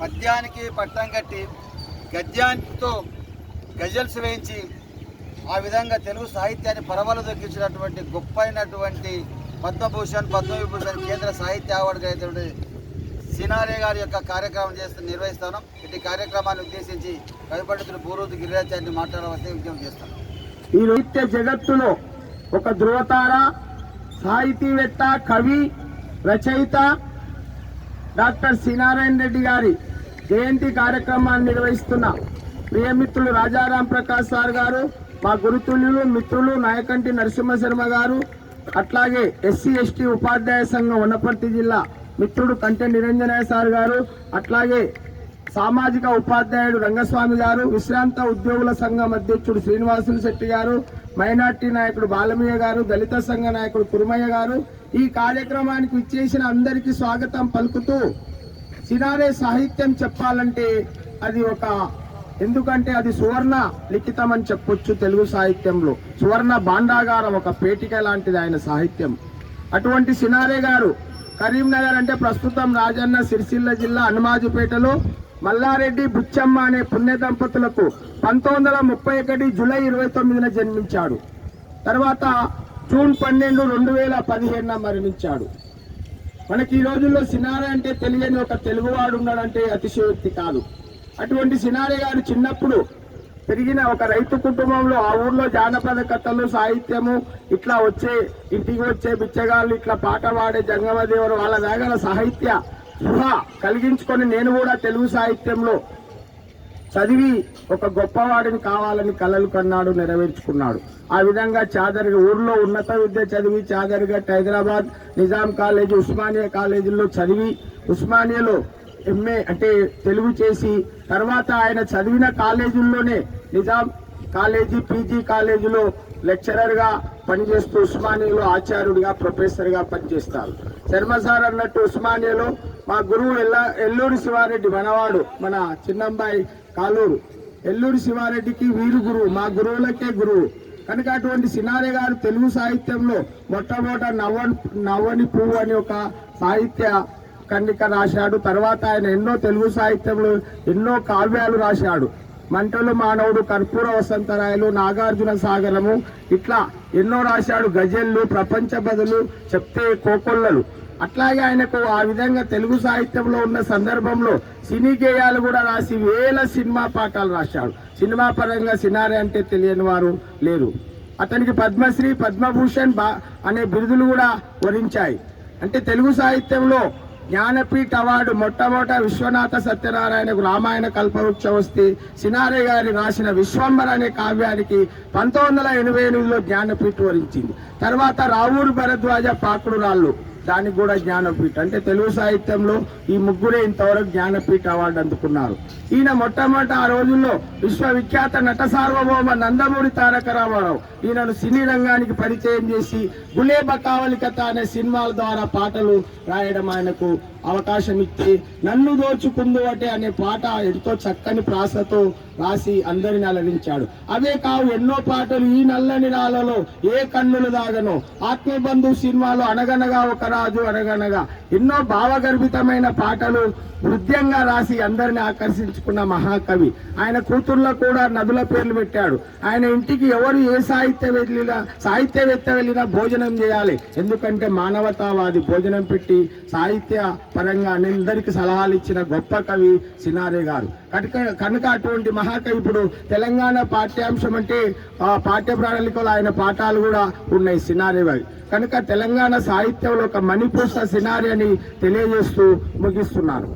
పద్యానికి పట్టం కట్టి గద్యానితో గజల్స్ వేయించి ఆ విధంగా తెలుగు సాహిత్యాన్ని పరవలు దొక్కించినటువంటి గొప్ప అయినటువంటి పద్మభూషణ్ పద్మవిభూషణ్ కేంద్ర సాహిత్య అవార్డు అయినటువంటి సినారే గారి యొక్క కార్యక్రమం చేస్తూ నిర్వహిస్తాను. ఇటు కార్యక్రమాన్ని ఉద్దేశించి కవి పండితులు పూర్వతు మాట్లాడవలసి ఉద్యమం చేస్తాను ఈ నృత్య జగత్తులో ఒక ధృవతార సాహితీవేత్త కవి రచయిత డాక్టర్ సినారాయణ రెడ్డి గారి జయంతి కార్యక్రమాన్ని నిర్వహిస్తున్న ప్రియమిత్రులు రాజారాం ప్రకాష్ సార్ గారు మా గురుతుల్యులు మిత్రులు నాయకంటి నరసింహశర్మ గారు అట్లాగే ఎస్సీ ఎస్టీ ఉపాధ్యాయ సంఘం ఉన్నపర్తి జిల్లా మిత్రుడు కంటె నిరంజనయ్య సార్ గారు అట్లాగే సామాజిక ఉపాధ్యాయుడు రంగస్వామి గారు విశ్రాంత ఉద్యోగుల సంఘం అధ్యక్షుడు శ్రీనివాసులు శెట్టి గారు మైనార్టీ నాయకుడు బాలమయ్య గారు దళిత సంఘ నాయకుడు కురుమయ్య గారు ఈ కార్యక్రమానికి ఇచ్చేసిన అందరికీ స్వాగతం పలుకుతూ సినారే సాహిత్యం చెప్పాలంటే అది ఒక ఎందుకంటే అది సువర్ణ లిఖితం అని చెప్పొచ్చు తెలుగు సాహిత్యంలో. సువర్ణ భాండాగారం ఒక పేటిక లాంటిది ఆయన సాహిత్యం. అటువంటి సినారే గారు కరీంనగర్ అంటే ప్రస్తుతం రాజన్న సిరిసిల్ల జిల్లా హనుమాజుపేటలో మల్లారెడ్డి బుచ్చమ్మ అనే పుణ్య దంపతులకు పంతొమ్మిది వందల ముప్పై ఒకటి జూలై ఇరవై తొమ్మిదిన జన్మించాడు. తర్వాత జూన్ పన్నెండు రెండు వేల పదిహేనున మరణించాడు. మనకి ఈ రోజుల్లో సినారే అంటే తెలియని ఒక తెలుగువాడు ఉన్నాడంటే అతిశయోక్తి కాదు. అటువంటి సినారే గారు చిన్నప్పుడు పెరిగిన ఒక రైతు కుటుంబంలో ఆ ఊర్లో జానపద కథలు సాహిత్యము ఇట్లా వచ్చే ఇంటికి వచ్చే బిచ్చగాళ్ళు ఇట్లా పాట పాడే జంగమదేవరు వాళ్ళ దగ్గర సాహిత్య స్పృహ కలిగించుకొని నేను కూడా తెలుగు సాహిత్యంలో చదివి ఒక గొప్పవాడిని కావాలని కలలు కన్నాడు నెరవేర్చుకున్నాడు. ఆ విధంగా చాదరిగా ఊర్లో ఉన్నత విద్య చదివి చాదరిగా హైదరాబాద్ నిజాం కాలేజీ ఉస్మానియా కాలేజీలో చదివి ఉస్మానియాలో ఎంఏ అంటే తెలుగు చేసి తర్వాత ఆయన చదివిన కాలేజీల్లోనే నిజాం కాలేజీ పీజీ కాలేజీలో లెక్చరర్గా పనిచేస్తూ ఉస్మానియాలో ఆచార్యుడిగా ప్రొఫెసర్గా పనిచేస్తారు. శర్మ సార్ అన్నట్టు ఉస్మానియాలో మా గురువు ఎల్ల ఎల్లూరి శివారెడ్డి మనవాడు మన చిన్నంబాయి కాలూరు. ఎల్లూరి శివారెడ్డికి వీరు గురువు మా గురువులకే గురువు. కనుక అటువంటి సినారే గారు తెలుగు సాహిత్యంలో మొట్టమొదట నవ్వని నవ్వని పువ్వు అని ఒక సాహిత్య కన్నిక రాశాడు. తర్వాత ఆయన ఎన్నో తెలుగు సాహిత్యంలో ఎన్నో కావ్యాలు రాశాడు. మంటలు మానవుడు కర్పూర వసంతరాయలు నాగార్జున సాగరము ఇట్లా ఎన్నో రాశాడు గజల్లు ప్రపంచ బదులు చెప్తే కోకొల్లలు. అట్లాగే ఆయనకు ఆ విధంగా తెలుగు సాహిత్యంలో ఉన్న సందర్భంలో సినీ గేయాలు కూడా రాసి వేల సినిమా పాఠాలు రాశాడు. సినిమా పరంగా సినారే అంటే తెలియని వారు లేరు. అతనికి పద్మశ్రీ పద్మభూషణ్ బా అనే బిరుదులు కూడా వరించాయి. అంటే తెలుగు సాహిత్యంలో జ్ఞానపీఠ అవార్డు మొట్టమొదట విశ్వనాథ సత్యనారాయణకు రామాయణ కల్పవృక్షవస్తి వస్తే సినారే గారి రాసిన విశ్వంబర్ అనే కావ్యానికి పంతొమ్మిది వందల ఎనభై ఎనిమిదిలో జ్ఞానపీఠ వరించింది. తర్వాత రావూరు భరద్వాజ పాకుడు రాళ్ళు దానికి కూడా జ్ఞానపీఠ. అంటే తెలుగు సాహిత్యంలో ఈ ముగ్గురే ఇంతవరకు జ్ఞానపీఠ అవార్డు అందుకున్నారు. ఈయన మొట్టమొదట ఆ రోజుల్లో విశ్వవిఖ్యాత నట సార్వభౌమ నందమూరి తారక రామారావు. ఈయనను సినీ రంగానికి పరిచయం చేసి గులే బకావలి కథ అనే సినిమాల ద్వారా పాటలు రాయడం ఆయనకు అవకాశం ఇచ్చి నన్ను దోచుకుందు అంటే అనే పాట ఎంతో చక్కని ప్రాసతో రాసి అందరిని అలరించాడు. అవే కావు ఎన్నో పాటలు ఈ నల్లని నాలలో ఏ కన్నులు దాగనో. ఆత్మబంధు సినిమాలో అనగనగా ఒక రాజు అనగనగా ఎన్నో భావగర్భితమైన పాటలు హృద్యంగా రాసి అందరిని ఆకర్షించుకున్న మహాకవి. ఆయన కూతుర్లో కూడా నదుల పేర్లు పెట్టాడు. ఆయన ఇంటికి ఎవరు ఏ సాహిత్య వెళ్ళినా సాహిత్యవేత్త వెళ్ళినా భోజనం చేయాలి. ఎందుకంటే మానవతావాది భోజనం పెట్టి సాహిత్య పరంగా అందరికి సలహాలు ఇచ్చిన గొప్ప కవి సినారే గారు. కనుక కనుక అటువంటి మహాకవి ఇప్పుడు తెలంగాణ పాఠ్యాంశం అంటే ఆ పాఠ్య ప్రణాళికలో ఆయన పాఠాలు కూడా ఉన్నాయి సినారే గారి. కనుక తెలంగాణ సాహిత్యంలో ఒక మణిపూస సినారి అని తెలియజేస్తూ ముగిస్తున్నాను.